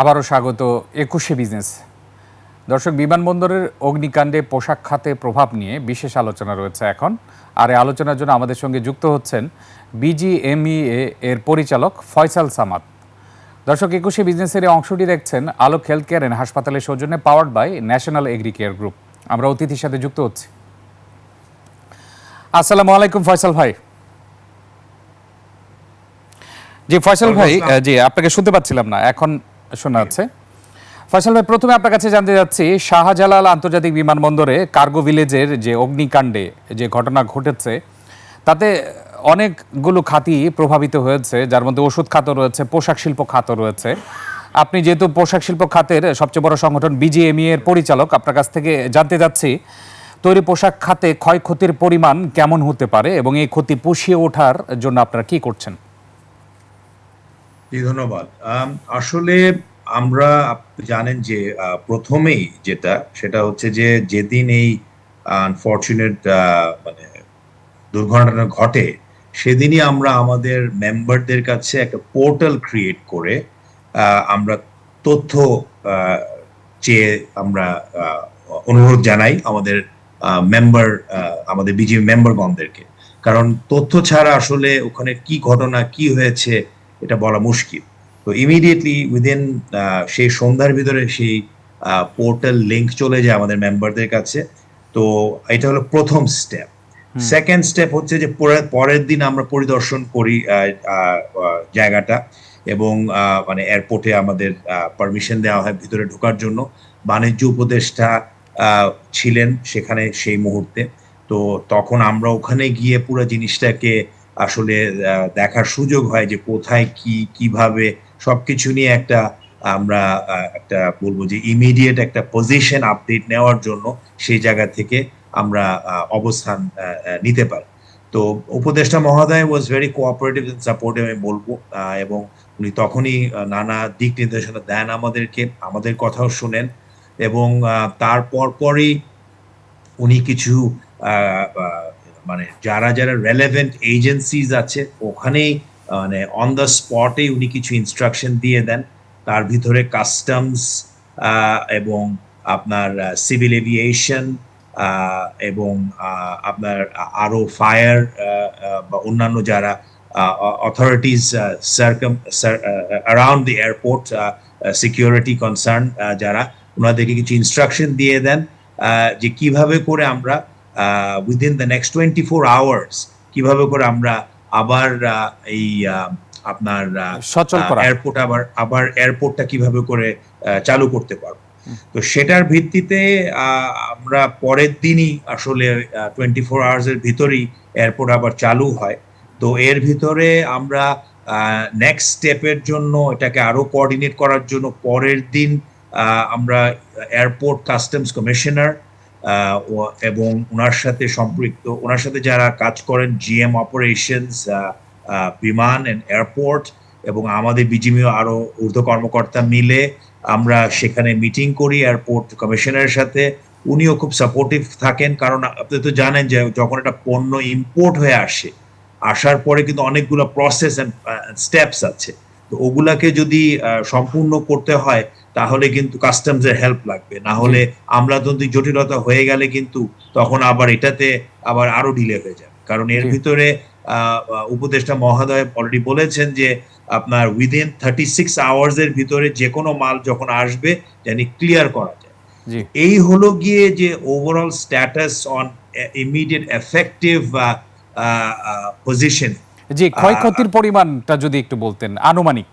আবারও স্বাগত একুশে বিজনেস। দর্শক বিমানবন্দরের অগ্নিকাণ্ডে পোশাক খাতে প্রভাব নিয়ে বিশেষ আলোচনা রয়েছে এখন। আর এই আলোচনার জন্য আমাদের সঙ্গে যুক্ত হচ্ছেন বিজিএমইএ এর পরিচালক ফয়সাল সামাদ। দর্শক একুশে বিজনেসের এই অংশটি দেখছেন আলোক হেলথ কেয়ার অ্যান্ড হাসপাতালের সৌজন্যে powered by national agri care group. আমরা অতিথির সাথে যুক্ত হচ্ছি। আসসালামু আলাইকুম ফয়সাল ভাই। জি ফয়সাল ভাই জি আপনাকে শুনতে পাচ্ছিলাম না। এখন শোনা যাচ্ছে। ফয়সাল ভাই, প্রথমে আপনার কাছে জানতে যাচ্ছি শাহজালাল আন্তর্জাতিক বিমানবন্দরে কার্গো ভিলেজের যে অগ্নিকাণ্ডে যে ঘটনা ঘটেছে, তাতে অনেকগুলো খাতি প্রভাবিত হয়েছে, যার মধ্যে ওষুধ খাত রয়েছে, পোশাক শিল্প খাত রয়েছে। আপনি যেহেতু পোশাক শিল্প খাতের সবচেয়ে বড় সংগঠন বিজিএমই এর পরিচালক, আপনার কাছ থেকে জানতে যাচ্ছি তৈরি পোশাক খাতে ক্ষয়ক্ষতির পরিমাণ কেমন হতে পারে এবং এই ক্ষতি পুষিয়ে ওঠার জন্য আপনারা কি করছেন? ধন্যবাদ। আসলে আমরা জানেন যে প্রথমেই যেটা, সেটা হচ্ছে যে, যেদিন এই আনফর্চুনেট মানে দুর্ঘটনা ঘটে, সেদিনই আমরা আমাদের মেম্বারদের কাছে একটা পোর্টাল ক্রিয়েট করে আমরা তথ্য চেয়ে আমরা অনুরোধ জানাই আমাদের মেম্বার আমাদের বিজি মেম্বারগণদেরকে কারণ তথ্য ছাড়া আসলে ওখানে কি ঘটনা, কি হয়েছে এটা বলা মুশকিল। তো ইমিডিয়েটলি উইদিন সেই সন্ধ্যার ভিতরে সেই পোর্টাল লিংক চলে যায় আমাদের মেম্বারদের কাছে। তো এটা হলো প্রথম স্টেপ সেকেন্ড স্টেপ হচ্ছে যে পরে- পরের দিন আমরা পরিদর্শন করি জায়গাটা এবং মানে এয়ারপোর্টে আমাদের পারমিশন দেওয়া হয় ভিতরে ঢোকার জন্য। বাণিজ্য উপদেষ্টা আহ, ছিলেন সেখানে সেই মুহূর্তে। তো তখন আমরা ওখানে গিয়ে পুরো জিনিসটাকে আসলে দেখার সুযোগ হয় যে কোথায় কি কীভাবে সবকিছু নিয়ে একটা আমরা একটা বলব যে ইমিডিয়েট একটা পজিশন আপডেট নেওয়ার জন্য সেই জায়গা থেকে আমরা অবস্থান নিতে পারি। তো উপদেষ্টা মহোদয় was very cooperative and supportive আমি বলব এবং উনি তখনই নানা দিক নির্দেশনা দেন আমাদেরকে আমাদের কথাও শুনেন এবং আহ, তারপর পরই উনি কিছু মানে যারা যারা রেলেভেন্ট এজেন্সিজ আছে, ওখানেই মানে অন দ্য স্পটে উনি কিছু ইনস্ট্রাকশন দিয়ে দেন। তার ভিতরে কাস্টমস এবং আপনার সিভিল এভিয়েশন এবং আপনার আরও ফায়ার বা অন্যান্য যারা authorities circum around the airport security concern যারা ওনাদেরকে কিছু ইনস্ট্রাকশন দিয়ে দেন যে কীভাবে করে আমরা within the next twenty four hours কীভাবে করে আমরা আবার এই আপনার এয়ারপোর্ট আবার আবার এয়ারপোর্টটা কীভাবে করে চালু করতে পারব। তো সেটার ভিত্তিতে আমরা পরের দিনই আসলে টোয়েন্টি ফোর আওয়ার্স এর ভিতরেই এয়ারপোর্ট আবার চালু হয়। তো এর ভিতরে আমরা নেক্সট স্টেপের জন্য এটাকে আরও কোঅর্ডিনেট করার জন্য পরের দিন আহ, আমরা এয়ারপোর্ট কাস্টমস কমিশনার এবং ওনার সাথে সম্পৃক্ত, ওনার সাথে যারা কাজ করেন GM operations Biman and airport এবং আমাদের বিজিমিও আরও ঊর্ধ্ব কর্মকর্তা মিলে আমরা সেখানে মিটিং করি এয়ারপোর্ট কমিশনারের সাথে। উনিও খুব সাপোর্টিভ থাকেন কারণ আপনি তো জানেন যে যখন একটা পণ্য ইম্পোর্ট হয়ে আসে, আসার পরে কিন্তু অনেকগুলো প্রসেস অ্যান্ড স্টেপস আছে। তো ওগুলাকে যদি সম্পূর্ণ করতে হয় তাহলে কিন্তু কাস্টমস এর হেল্প লাগবে। না হলে যদি জটিলতা হয়ে গেলে কিন্তু তখন আবার এটাতে আবার আরও ডিলে হয়ে যাবে। কারণ এর ভিতরে উপদেষ্টা মহোদয় অলরেডি বলেছেন যে আপনার উইদিন থার্টি সিক্স আওয়ার্স এর ভিতরে যে কোনো মাল যখন আসবে জানি ক্লিয়ার করা যায়। এই হলো গিয়ে যে overall status on immediate effective position জি ক্ষয়ক্ষতির পরিমাণটা যদি একটু বলতেন আনুমানিক।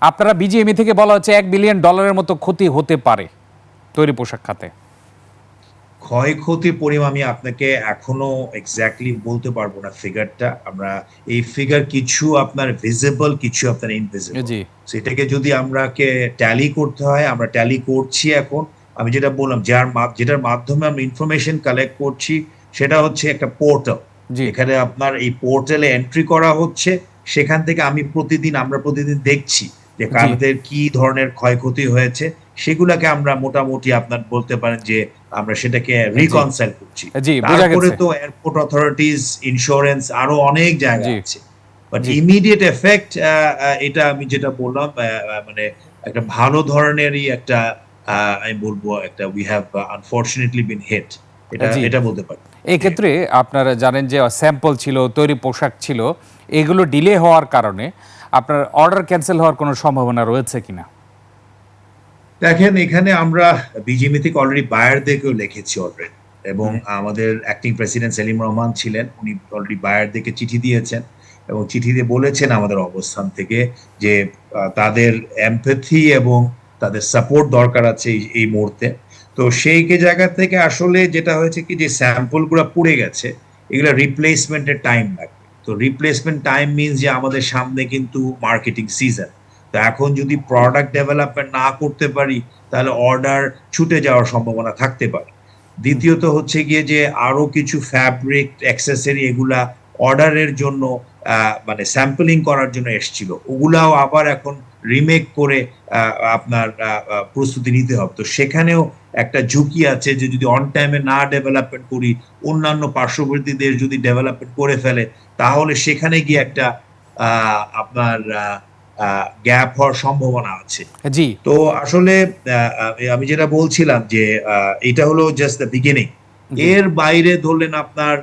আপনারা বিজিএমই থেকে বলা হচ্ছে এক বিলিয়ন ডলারের মতো ক্ষতি হতে পারে তৈরি পোশাক খাতে। ক্ষয়ক্ষতির পরিমাণ আমি আপনাকে এখনও এক্স্যাক্টলি বলতে পারব না ফিগারটা আমরা এই ফিগার কিছু আপনার ভিজিবল কিছু আপনার ইনভিজিবল সেটাকে যদি আমরাকে ট্যালি করতে হয় আমরা ট্যালি করছি এখন। আমি যেটা বললাম যার মা- যেটার মাধ্যমে আমরা ইনফরমেশন কালেক্ট করছি সেটা হচ্ছে একটা পোর্টাল এখানে আপনার এই পোর্টালে এন্ট্রি করা হচ্ছে। সেখান থেকে আমি প্রতিদিন আমরা প্রতিদিন দেখছি যে কাদের কি ধরনের ক্ষয়ক্ষতি হয়েছে। সেগুলাকে আমরা মোটামুটি আপনার বলতে পারেন যে আমরা সেটাকে রিকনসাইল করছি। তারপরে তো এয়ারপোর্ট অথরিটিজ ইন্স্যুরেন্স আরও অনেক জায়গা। আছে। বাট ইমিডিয়েট এফেক্ট এটা আমি যেটা বললাম মানে একটা ভালো ধরনেরই একটা আমি বলব একটা we have unfortunately been hit এটা এটা বলতে পারি। এই ক্ষেত্রে আপনারা জানেন যে স্যাম্পল ছিল তৈরি পোশাক ছিল এগুলো ডিলে হওয়ার কারণে আপনার অর্ডার ক্যান্সেল হওয়ার কোনো সম্ভাবনা রয়েছে কিনা? দেখেন এখানে আমরা বিজিএমই থেকে অলরেডি বায়ারদেরকেও লিখেছি অলরেডি এবং আমাদের অ্যাক্টিং প্রেসিডেন্ট সেলিম রহমান ছিলেন উনি অলরেডি বায়ারদেরকে চিঠি দিয়েছেন এবং চিঠি দিয়ে বলেছেন আমাদের অবস্থান থেকে যে তাদের এমপ্যাথি এবং তাদের সাপোর্ট দরকার আছে এই মুহূর্তে। তো সেই কে জায়গা থেকে আসলে যেটা হয়েছে কি, যে স্যাম্পলগুলো পুড়ে গেছে, এগুলো রিপ্লেসমেন্টের টাইম লাগবে। তো রিপ্লেসমেন্ট টাইম মিনস যে আমাদের সামনে কিন্তু মার্কেটিং সিজন তো এখন যদি প্রোডাক্ট ডেভেলপমেন্ট না করতে পারি, তাহলে অর্ডার ছুটে যাওয়ার সম্ভাবনা থাকতে পারে। দ্বিতীয়ত হচ্ছে গিয়ে যে আরও কিছু ফ্যাব্রিক অ্যাক্সেসরি এগুলা অর্ডারের জন্য মানে স্যাম্পলিং করার জন্য এসছিল। ওগুলাও আবার এখন রিমেক করে আপনার প্রস্তুতি নিতে হবে। তো সেখানেও একটা ঝুঁকি আছে যে যদি অন টাইমে না ডেভেলপমেন্ট করি অন্যান্য পার্শ্ববর্তী দেশ যদি ডেভেলপমেন্ট করে ফেলে তাহলে সেখানে গিয়ে একটা আপনার গ্যাপ হওয়ার সম্ভাবনা আছে। জি। তো আসলে আমি যেটা বলছিলাম যে এটা হলো জাস্ট দ্য বিগিনিং এর বাইরে ধরলেন আপনার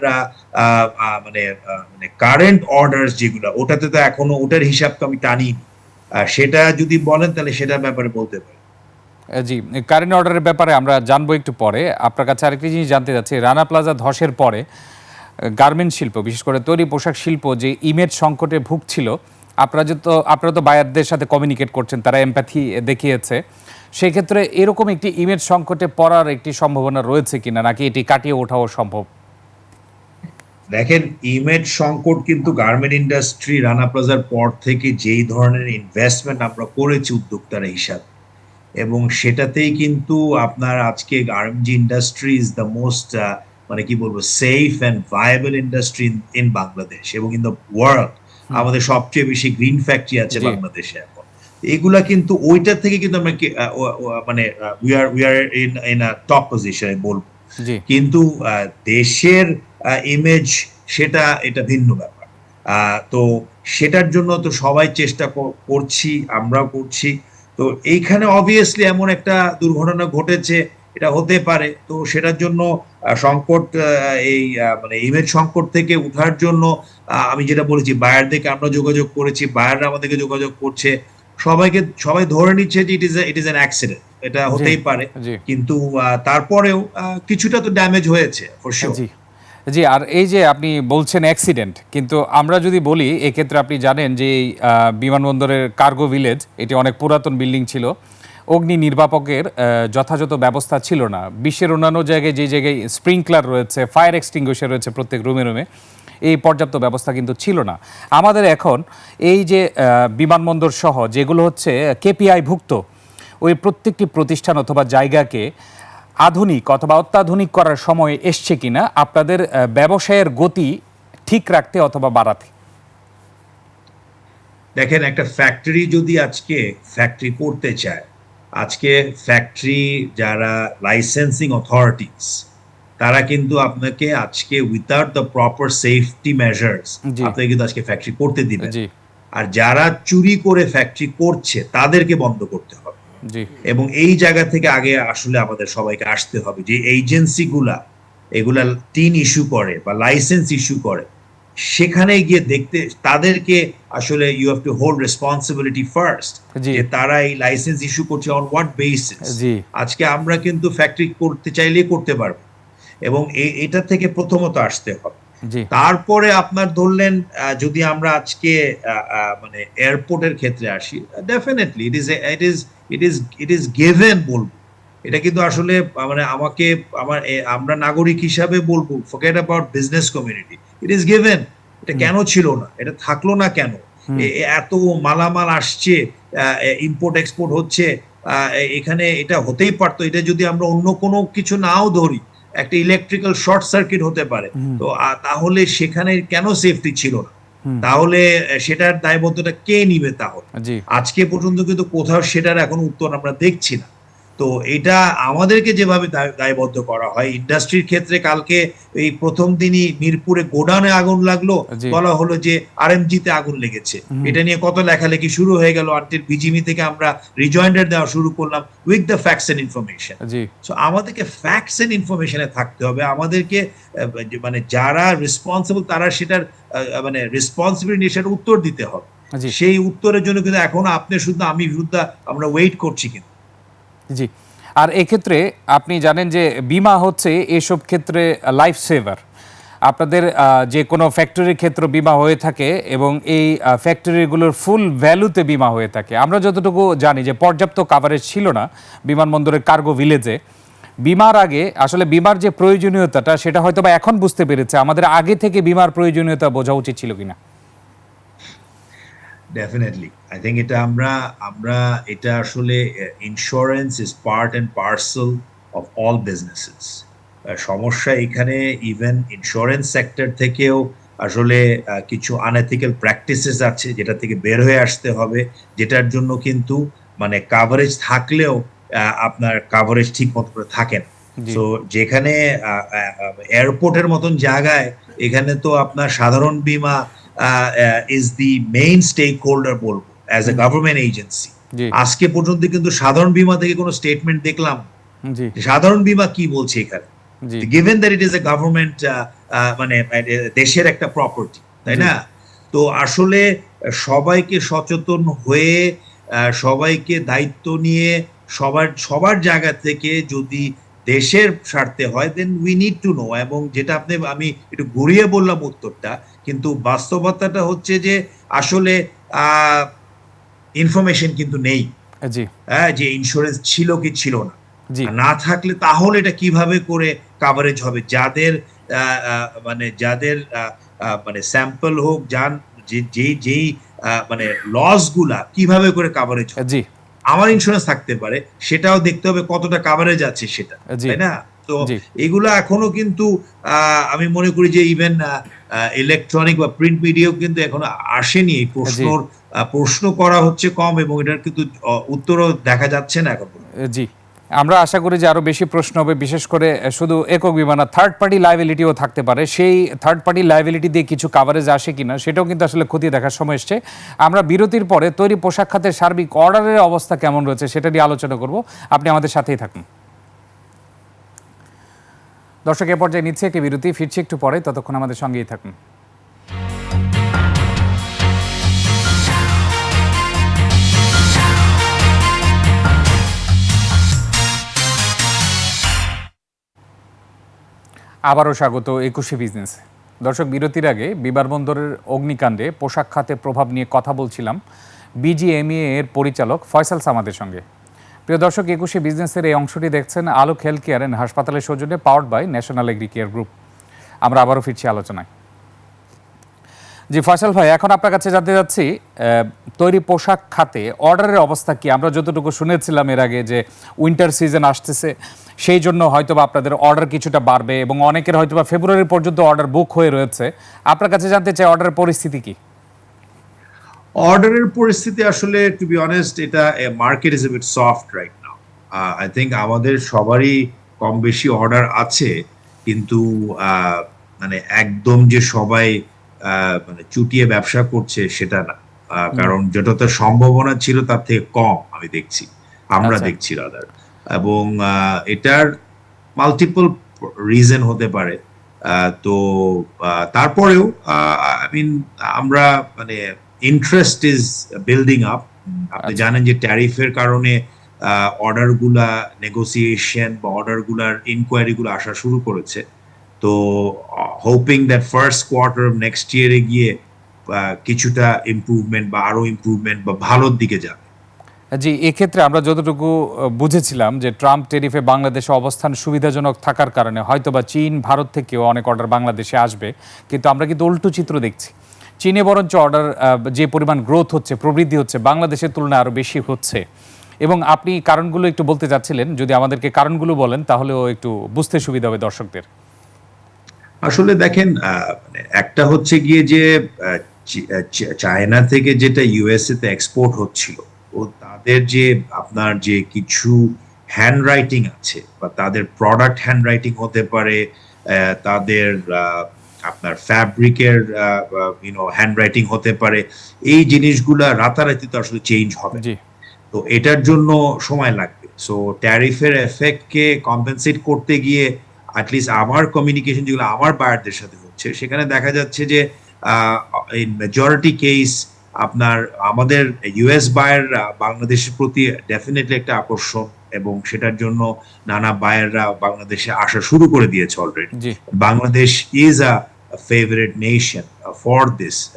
মানে মানে কারেন্ট অর্ডার যেগুলো ওটাতে তো এখনও ওটার হিসাব তো আমি টানি সেটা যদি বলেন, তাহলে সেটার ব্যাপারে বলতে পারি জি কারেন্ট অর্ডারের ব্যাপারে আমরা জানব একটু পরে। আপনার কাছে আরেকটি জিনিস জানতে চাচ্ছি, রানা প্লাজা ধসের পরে গার্মেন্ট শিল্প, বিশেষ করে তৈরি পোশাক শিল্প যে ইমেজ সংকটে ভুগছিল, আপনারা যে তো, আপনারা তো বায়ারদের সাথে কমিউনিকেট করছেন, তারা এমপ্যাথি দেখিয়েছে। সেক্ষেত্রে এরকম একটি ইমেজ সংকটে পড়ার একটি সম্ভাবনা রয়েছে কিনা, নাকি এটি কাটিয়ে ওঠাও সম্ভব? দেখেন ইমেজ সংকট কিন্তু গার্মেন্ট ইন্ডাস্ট্রি রানা প্লাজার পর থেকে যেই ধরনের ইনভেস্টমেন্ট আমরা করেছি উদ্যোক্তারা হিসাবে। এবং সেটাতেই কিন্তু আপনার আজকে garment industry is the most মানে কি বলব safe and viable industry in Bangladesh এবং ইন দ্য ওয়ার্ল্ড আমাদের সবচেয়ে বেশি গ্রিন ফ্যাক্টরি আছে বাংলাদেশে এখন। এগুলা কিন্তু ওইটার থেকে কিন্তু আমরা মানে we are we are in in a top পজিশনে বলব। কিন্তু দেশের ইমেজ সেটা এটা ভিন্ন ব্যাপার। তো সেটার জন্য তো সবাই চেষ্টা করছি আমরাও করছি। তো এইখানে অবভিয়াসলি এমন একটা দুর্ঘটনা ঘটেছে এটা হতে পারে। তো সেটার জন্য সংকট এই মানে ইমেজ সংকট থেকে উঠার জন্য আমি যেটা বলেছি বায়ারদেরকে আমরা যোগাযোগ করেছি বায়াররা আমাদেরকে যোগাযোগ করছে। সবাইকে সবাই ধরে নিচ্ছে যে it is it is an accident এটা হতেই পারে। কিন্তু তারপরেও কিছুটা তো ড্যামেজ হয়েছে ফর শিওর জি, আর এই যে আপনি বলছেন অ্যাক্সিডেন্ট কিন্তু আমরা যদি বলি, এক্ষেত্রে আপনি জানেন যে এই বিমানবন্দরের কার্গো ভিলেজ এটি অনেক পুরাতন বিল্ডিং ছিল। অগ্নি নির্বাপকের যথাযথ ব্যবস্থা ছিল না। বিশ্বের অন্যান্য জায়গায় যে জায়গায় স্প্রিংকলার রয়েছে ফায়ার এক্সটিংগুইশার রয়েছে প্রত্যেক রুমে রুমে এই পর্যাপ্ত ব্যবস্থা কিন্তু ছিল না। আমাদের এখন এই যে বিমানবন্দর সহ, যেগুলো হচ্ছে কেপিআই ভুক্ত ওই প্রত্যেকটি প্রতিষ্ঠান অথবা জায়গাকে আধুনিক অথবা অত্যাধুনিক করার সময় এসছে কিনা আপনাদের ব্যবসায়ের গতি ঠিক রাখতে অথবা বাড়াতে? দেখেন একটা ফ্যাক্টরি যদি আজকে ফ্যাক্টরি করতে চায় আজকে ফ্যাক্টরি যারা লাইসেন্সিং অথরিটিস তারা কিন্তু আপনাকে আজকে without the proper safety measures. আপনাকে কিন্তু আজকে ফ্যাক্টরি করতে দিবে। আর যারা চুরি করে ফ্যাক্টরি করছে তাদেরকে বন্ধ করতে হবে। এবং এই জায়গা থেকে আগে আসলে আমাদের সবাইকে আসতে হবে যে এজেন্সিগুলা এগুলা টিন ইস্যু করে বা লাইসেন্স ইস্যু করে সেখানে গিয়ে দেখতে তাদেরকে আসলে you have to hold responsibility first যে তারা এই লাইসেন্স ইস্যু করছে অন হোয়াট বেসিস আজকে আমরা কিন্তু ফ্যাক্টরি করতে চাইলে করতে পারব এবং এটা থেকে প্রথমত আসতে হবে। তারপরে আপনার ধরলেন যদি আমরা আজকে মানে এয়ারপোর্টের ক্ষেত্রে আসি definitely it is it is it is it is given বলব। এটা কিন্তু আসলে মানে আমাকে আমার আমরা নাগরিক হিসাবে বলব forget about business community it is given এটা কেন ছিল না? এটা থাকল না কেন? এত মালামাল আসছে ইম্পোর্ট এক্সপোর্ট হচ্ছে এখানে এটা হতেই পারতো। এটা যদি আমরা অন্য কোনো কিছু নাও ধরি একটা ইলেকট্রিক্যাল শর্ট সার্কিট হতে পারে। তো তাহলে সেখানে কেন সেফটি ছিল না? তাহলে সেটার দায়বদ্ধতা কে নিবে তাহলে? আজকে পর্যন্ত কিন্তু কোথাও সেটার এখন উত্তর আমরা দেখছি না। তো এটা আমাদেরকে যেভাবে দায়বদ্ধ করা হয় ইন্ডাস্ট্রির ক্ষেত্রে কালকে এই প্রথম দিনই মিরপুরে গোডাউনে আগুন লাগল বলা হলো যে আরএমজি তে আগুন লেগেছে। এটা নিয়ে কত লেখালেখি শুরু হয়ে গেল আনটিল বিজিমি থেকে আমরা রিজয়েন্ডার দেওয়া শুরু করলাম with the facts and information so আমাদেরকে ফ্যাক্টস এন্ড ইনফরমেশনে থাকতে হবে। আমাদেরকে মানে যারা রেসপন্সিবল তারা সেটার মানে রেসপন্সিবিলিটি সেটার উত্তর দিতে হবে। সেই উত্তরের জন্য কিন্তু এখন আপনি শুধু আমি শুদ্ধ আমরা ওয়েট করছি কিন্তু। জি। আর এক্ষেত্রে আপনি জানেন যে বিমা হচ্ছে এসব ক্ষেত্রে লাইফ সেভার আপনাদের যে কোনো ফ্যাক্টরির ক্ষেত্রে বিমা হয়ে থাকে এবং এই ফ্যাক্টরিগুলোর ফুল ভ্যালুতে বিমা হয়ে থাকে। আমরা যতটুকু জানি যে পর্যাপ্ত কাভারেজ ছিল না বিমানবন্দরের কার্গো ভিলেজে বিমার আগে, আসলে বিমার যে প্রয়োজনীয়তাটা, সেটা হয়তো বা এখন বুঝতে পেরেছে। আমাদের আগে থেকে বিমার প্রয়োজনীয়তা বোঝা উচিত ছিল কিনা? ডেফিনেটলি আই থিঙ্ক এটা আমরা আমরা এটা আসলে insurance is part and parcel of all businesses সমস্যা এখানে ইভেন ইন্স্যুরেন্স সেক্টর থেকেও আসলে আহ, কিছু আনএথিক্যাল প্র্যাকটিসেস আছে যেটা থেকে বের হয়ে আসতে হবে যেটার জন্য কিন্তু মানে কাভারেজ থাকলেও আহ, আপনার কাভারেজ ঠিক মতো করে থাকে না। তো যেখানে এয়ারপোর্টের মতন জায়গায় এখানে তো আপনার সাধারণ বীমা is the main stake holder বলব। অ্যাজ এ গভর্নমেন্ট এজেন্সি আজকে পর্যন্ত কিন্তু সাধারণ বীমা থেকে কোনো স্টেটমেন্ট দেখলাম। সাধারণ বীমা কি বলছে এখানে? Given that it is a government মানে দেশের একটা প্রপার্টি তাই না? তো আসলে সবাইকে সচেতন হয়ে সবাইকে দায়িত্ব নিয়ে সবার সবার জায়গা থেকে যদি দেশের স্বার্থে হয় then we need to know এবং যেটা আপনি আমি একটু ঘুরিয়ে বললাম উত্তরটা কিন্তু বাস্তবতাটা হচ্ছে যে আসলে ইনফরমেশন কিন্তু নেই। হ্যাঁ যে ইন্স্যুরেন্স ছিল কি ছিল না। না থাকলে তাহলে এটা কীভাবে করে কাভারেজ হবে? যাদের মানে যাদের মানে স্যাম্পল হোক যান যে যেই মানে লসগুলা কীভাবে করে কাভারেজ হবে? আমার ইন্স্যুরেন্স থাকতে পারে সেটাও দেখতে হবে কতটা কাভারেজ আছে সেটা তাই না? তো এগুলো এখনও কিন্তু আহ, আমি মনে করি যে ইভেন ইলেকট্রনিক বা প্রিন্ট মিডিয়াও কিন্তু এখনও আসেনি এই প্রশ্ন প্রশ্ন করা হচ্ছে কম এবং এটার কিন্তু উত্তরও দেখা যাচ্ছে না এখন জি। আমরা আশা করি যে আরও বেশি প্রশ্ন হবে, বিশেষ করে শুধু একক বিমান থার্ড পার্টি লাইবিলিটিও থাকতে পারে। সেই থার্ড পার্টি লাইবিলিটি দিয়ে কিছু কাভারেজ আসে কিনা, সেটাও কিন্তু আসলে খতিয়ে দেখার সময় এসছে। আমরা বিরতির পরে তৈরি পোশাক খাতের সার্বিক অর্ডারের অবস্থা কেমন রয়েছে, সেটা নিয়ে আলোচনা করব। আপনি আমাদের সাথেই থাকুন। দর্শক, এ পর্যায়ে নিচ্ছে একটি বিরতি, ফিরছি একটু পরে, ততক্ষণ আমাদের সঙ্গেই থাকুন। আবারও স্বাগত একুশে বিজনেস। দর্শক, বিরতির আগে বিমানবন্দরের অগ্নিকাণ্ডে পোশাক খাতে প্রভাব নিয়ে কথা বলছিলাম বিজিএমইএ এর পরিচালক ফয়সাল সামাদের সঙ্গে। প্রিয় দর্শক, একুশে বিজনেসের এই অংশটি দেখছেন আলোক হেলথ কেয়ার অ্যান্ড হাসপাতালের সৌজন্যে powered by national agri care group আমরা আবারও ফিরছি আলোচনায়। জি ফয়সাল ভাই, এখন আপনার কাছে জানতে যাচ্ছি তৈরি পোশাক খাতে অর্ডারের অবস্থা কি? আমরা যতটুকু শুনেছিলাম এর আগে যে উইন্টার সিজন আসতেছে, সেই জন্য হয়তো বা আপনাদের অর্ডার কিছুটা বাড়বে এবং অনেকের হয়তো বা ফেব্রুয়ারি পর্যন্ত অর্ডার বুক হয়ে রয়েছে। আপনার কাছে জানতে চাই অর্ডারের পরিস্থিতি কি? অর্ডারের পরিস্থিতি আসলে টু বি অনেস্ট এটা market is bit soft right now I think আমাদের সবারই কম বেশি অর্ডার আছে, কিন্তু মানে একদম যে সবাই মানে চুটিয়ে ব্যবসা করছে সেটা না। কারণ যেটাতে সম্ভাবনা ছিল তার থেকে কম আমি দেখছি আমরা আচ্ছা। দেখছি রাদার এবং এটার মাল্টিপল রিজন হতে পারে। তো তারপরেও আই মিন আমরা মানে ইন্টারেস্ট ইজ বিল্ডিং আপ আপনি আচ্ছা। জানেন যে ট্যারিফের কারণে অর্ডারগুলা নেগোসিয়েশন বা অর্ডারগুলার ইনকোয়ারি গুলো আসা শুরু করেছে। তো hoping that first quarter next ইয়ারে গিয়ে কিছুটা ইমপ্রুভমেন্ট বা আরও ইমপ্রুভমেন্ট বা ভালোর দিকে যাবে। জি, এক্ষেত্রে আমরা যতটুকু বুঝেছিলাম যে ট্রাম্প টেরিফে বাংলাদেশে অবস্থান সুবিধাজনক থাকার কারণে হয়তোবা চীন, ভারত থেকেও অনেক অর্ডার বাংলাদেশে আসবে। কিন্তু আমরা কিন্তু উল্টো চিত্র দেখছি। চীনে বরঞ্চ অর্ডার যে পরিমাণ গ্রোথ হচ্ছে, প্রবৃদ্ধি হচ্ছে, বাংলাদেশের তুলনায় আরও বেশি হচ্ছে। এবং আপনি কারণগুলো একটু বলতে চাচ্ছিলেন, যদি আমাদেরকে কারণগুলো বলেন, তাহলেও একটু বুঝতে সুবিধা হবে দর্শকদের। আসলে দেখেন মানে একটা হচ্ছে গিয়ে যে চায়না থেকে যেটা ইউএসএ তে এক্সপোর্ট হচ্ছিল ও তাদের যে আপনার যে কিছু হ্যান্ড রাইটিং আছে বা তাদের প্রোডাক্ট হ্যান্ড রাইটিং হতে পারে তাদের আপনার ফ্যাব্রিকের ইউনো হ্যান্ড রাইটিং হতে পারে এই জিনিসগুলা রাতারাতি তো আসলে চেঞ্জ হবে। তো এটার জন্য সময় লাগবে সো ট্যারিফের এফেক্টকে কম্পেনসেট করতে গিয়ে অ্যাটলিস্ট আমার কমিউনিকেশন যেগুলো আমার বায়ারদের সাথে হচ্ছে সেখানে দেখা যাচ্ছে যে ইন মেজরিটি কেস আপনার আমাদের ইউএস বায়াররা বাংলাদেশের প্রতি ডেফিনেটলি একটা আকর্ষণ এবং সেটার জন্য নানা বায়াররা বাংলাদেশে আসা শুরু করে দিয়েছে already Bangladesh is a a, nation for this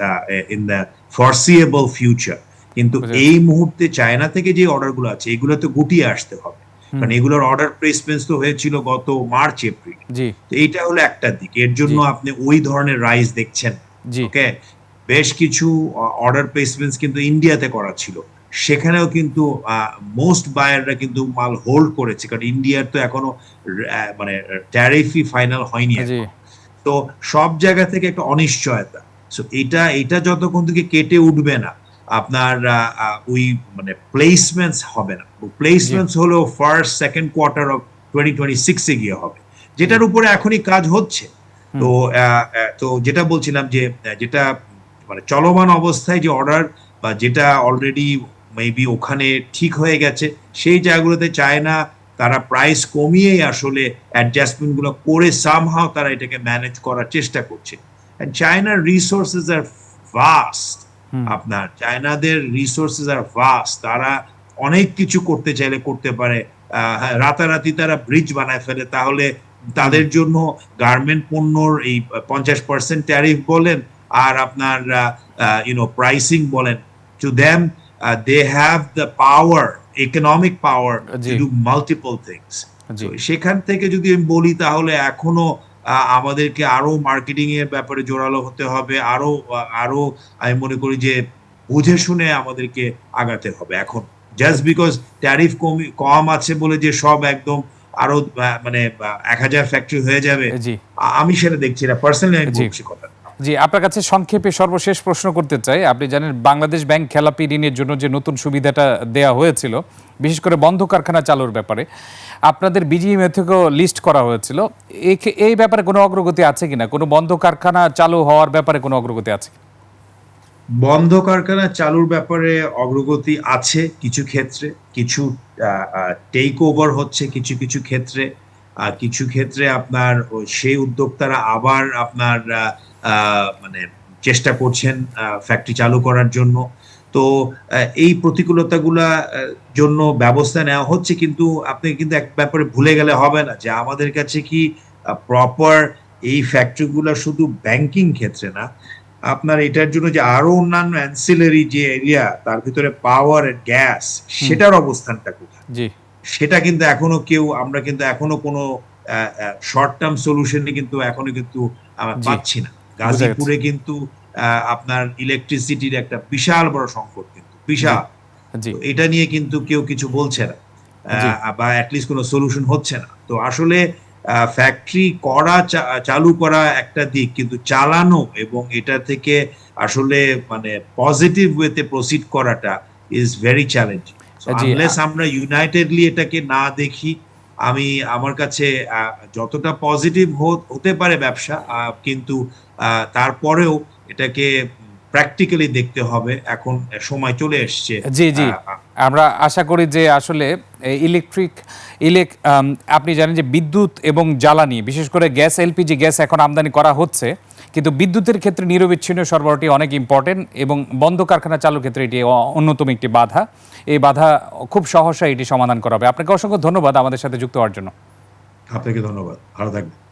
in the foreseeable future. কিন্তু এই মুহূর্তে চায়না থেকে যে অর্ডারগুলো আছে এগুলো তো গুটিয়ে আসতে হবে। কারণ এগুলোর অর্ডার প্লেসমেন্টস তো হয়েছিল গত মার্চ এপ্রিল তো এইটা হলো একটা দিক। এর জন্য আপনি ওই ধরনের রাইজ দেখছেন। ওকে বেশ কিছু অর্ডার প্লেসমেন্টস কিন্তু ইন্ডিয়াতে করা ছিল। সেখানেও কিন্তু মোস্ট বায়াররা কিন্তু মাল হোল্ড করেছে। কারণ ইন্ডিয়ার তো এখনও মানে ট্যারিফই ফাইনাল হয়নি তো সব জায়গা থেকে একটা অনিশ্চয়তা। সো এটা এটা যতক্ষণ থেকে কেটে উঠবে না আপনার ওই মানে প্লেসমেন্টস হবে না। প্লেসমেন্টস হলো first second quarter of twenty twenty সিক্সে গিয়ে হবে। যেটার উপরে এখনই কাজ হচ্ছে। তো তো যেটা বলছিলাম যে যেটা মানে চলমান অবস্থায় যে অর্ডার বা যেটা অলরেডি মেবি ওখানে ঠিক হয়ে গেছে সেই জায়গাগুলোতে চায় না তারা প্রাইস কমিয়েই আসলে অ্যাডজাস্টমেন্টগুলো করে সামহাও তারা এটাকে ম্যানেজ করার চেষ্টা করছে। চায়নার রিসোর্সেস আর ভাস্ট। আপনার। চায়নাদের রিসোর্সেস আর ভাস্ট তারা অনেক কিছু করতে চাইলে করতে পারে। হ্যাঁ, রাতারাতি তারা ব্রিজ বানায় ফেলে। তাহলে তাদের জন্য গার্মেন্ট পণ্যর এই পঞ্চাশ পার্সেন্ট ট্যারিফ বলেন আর আপনার ইউনো প্রাইসিং বলেন। To them they have the power economic power. To do multiple things সেখান থেকে যদি আমি বলি তাহলে এখনও আমাদেরকে আরও মার্কেটিং এর ব্যাপারে জোরালো হতে হবে আরও আরও আমি মনে করি যে বুঝে শুনে আমাদেরকে আগাতে হবে এখন। জাস্ট বিকজ ট্যারিফ কম কম আছে বলে যে সব একদম আরও মানে এক হাজার ফ্যাক্টরি হয়ে যাবে আমি সেটা দেখছি না। পার্সোনালি আমি বলছি কথা জি, আপনার কাছে সংক্ষেপে সর্বশেষ প্রশ্ন করতে চাই। আপনি জানেন বাংলাদেশ ব্যাংক খেলাপি ঋণের জন্য যে নতুন সুবিধাটা দেয়া হয়েছিল, বিশেষ করে বন্ধ কারখানা চালুর ব্যাপারে, আপনাদের বিজিএমএ থেকেও লিস্ট করা হয়েছিল। এই ব্যাপারে কোনো অগ্রগতি আছে কিনা? কোনো বন্ধ কারখানা চালু হওয়ার ব্যাপারে কোনো অগ্রগতি আছে? বন্ধ কারখানা চালুর ব্যাপারে অগ্রগতি আছে কিছু ক্ষেত্রে, কিছু টেক ওভার হচ্ছে কিছু কিছু ক্ষেত্রে। কিছু ক্ষেত্রে আপনার সেই উদ্যোক্তারা আবার আপনার মানে চেষ্টা করছেন ফ্যাক্টরি চালু করার জন্য। তো এই প্রতিকূলতাগুলা জন্য ব্যবস্থা নেওয়া হচ্ছে কিন্তু আপনি কিন্তু এক ব্যাপারে ভুলে গেলে হবে না যে আমাদের কাছে কি প্রপার এই ফ্যাক্টরিগুলো শুধু ব্যাংকিং ক্ষেত্রে না আপনার এটার জন্য যে আরও অন্যান্য অ্যান্সিলারি যে এরিয়া তার ভিতরে পাওয়ার গ্যাস সেটার অবস্থানটা কোথায়? জি। সেটা কিন্তু এখনও কেউ আমরা কিন্তু এখনও কোনো শর্ট টার্ম সলিউশনে কিন্তু এখনও কিন্তু আমরা পাচ্ছি না। গাজীপুরে কিন্তু আপনার ইলেকট্রিসিটির একটা বিশাল বড় সংকট কিন্তু বিশাল। এটা নিয়ে কিন্তু কেউ কিছু বলছে না। বা অ্যাটলিস্ট কোনো সলিউশন হচ্ছে না। তো আসলে ফ্যাক্টরি করা চালু করা একটা দিক কিন্তু চালানো এবং এটা থেকে আসলে মানে পজিটিভ ওয়েতে প্রসিড করাটা ইজ ভেরি চ্যালেঞ্জিং আনলেস আমরা ইউনাইটেডলি এটাকে না দেখি আমি আমার কাছে যতটা পজিটিভ হতে পারে ব্যবসা কিন্তু তারপরেও এটাকে প্র্যাকটিক্যালি দেখতে হবে। এখন সময় চলে এসছে। জি জি। আমরা আশা করি যে আসলে ইলেকট্রিক ইলেক আপনি জানেন যে বিদ্যুৎ এবং জ্বালানি বিশেষ করে গ্যাস এলপিজি গ্যাস এখন আমদানি করা হচ্ছে। কিন্তু বিদ্যুতের ক্ষেত্রে নিরবিচ্ছিন্ন সরবরাহটি অনেক ইম্পর্টেন্ট এবং বন্ধ কারখানা চালুর ক্ষেত্রে এটি অন্যতম একটি বাধা। এই বাধা খুব সহসা এটি সমাধান করা হবে। আপনাকে অসংখ্য ধন্যবাদ আমাদের সাথে যুক্ত হওয়ার জন্য। আপনাকে ধন্যবাদ। ভালো থাকবেন।